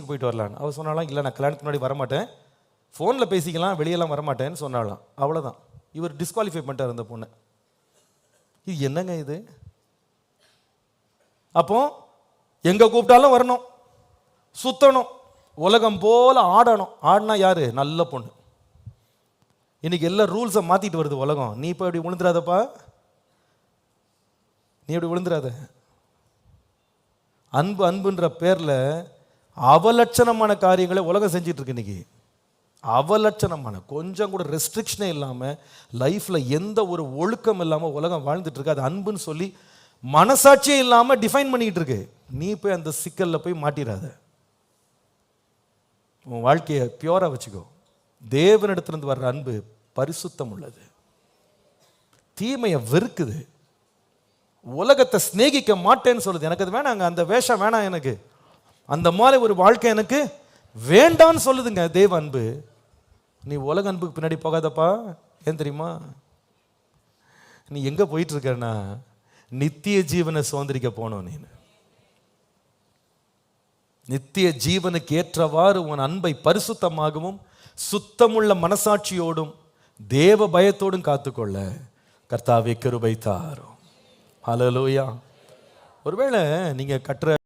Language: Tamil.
பீச்சுக்கு போயிட்டு வரலான்னு. அவள் சொன்னாலாம் இல்லை நான் கல்யாணத்துக்கு முன்னாடி வரமாட்டேன். ஃபோனில் பேசிக்கலாம் வெளியெல்லாம் வரமாட்டேன்னு சொன்னாலாம். அவ்வளோதான் இவர் டிஸ்குவாலிஃபை பண்ணிட்டார் அந்த பொண்ணை. இது என்னங்க இது? அப்போ எங்கே கூப்பிட்டாலும் வரணும். சுத்தணும். உலகம் போல் ஆடணும். ஆடினா யார்? நல்ல பொண்ணு. இன்றைக்கி எல்லா ரூல்ஸை மாற்றிட்டு வருது உலகம். நீ இப்போ இப்படி விழுந்துடாதப்பா. நீ இப்படி விழுந்துடாத. அன்பு அன்புன்ற பேரில் அவலட்சணமான காரியங்களை உலகம் செஞ்சிட்டு இருக்கு இன்னைக்கு. அவலட்சணமான கொஞ்சம் கூட ரெஸ்ட்ரிக்ஷனே இல்லாமல் லைஃப்பில் எந்த ஒரு ஒழுக்கம் இல்லாமல் உலகம் வாழ்ந்துட்டு இருக்கு அது அன்புன்னு சொல்லி மனசாட்சியே இல்லாமல் டிஃபைன் பண்ணிக்கிட்டு இருக்கு நீ போய் அந்த சிக்கலில் போய் மாட்டிடாத உன் வாழ்க்கையை பியூராக வச்சுக்கோ. தேவனிடத்திலிருந்து வர்ற அன்பு பரிசுத்தம் உள்ளது. தீமையை வெறுக்குது. உலகத்தை சிநேகிக்க மாட்டேன்னு சொல்லுது. எனக்கு அது வேணாங்க. அந்த வேஷம் வேணாம் எனக்கு. அந்த மாதிரி ஒரு வாழ்க்கை எனக்கு வேண்டான்னு சொல்லுதுங்க தேவ அன்பு. நீ உலக அன்புக்கு பின்னாடி போகாதப்பா. ஏன் தெரியுமா? நீ எங்க போயிட்டு இருக்கன்னா நித்திய ஜீவனை சுதந்திரிக்க போனோம் நீ நித்திய ஜீவனுக்கு ஏற்றவாறு உன் அன்பை பரிசுத்தமாகவும் சுத்தமுள்ள மனசாட்சியோடும் தேவ பயத்தோடும் காத்துக்கொள்ள கர்த்தாவை கிருபை தாரும். ஹalleluya ஒருவேளை நீங்க கட்டுற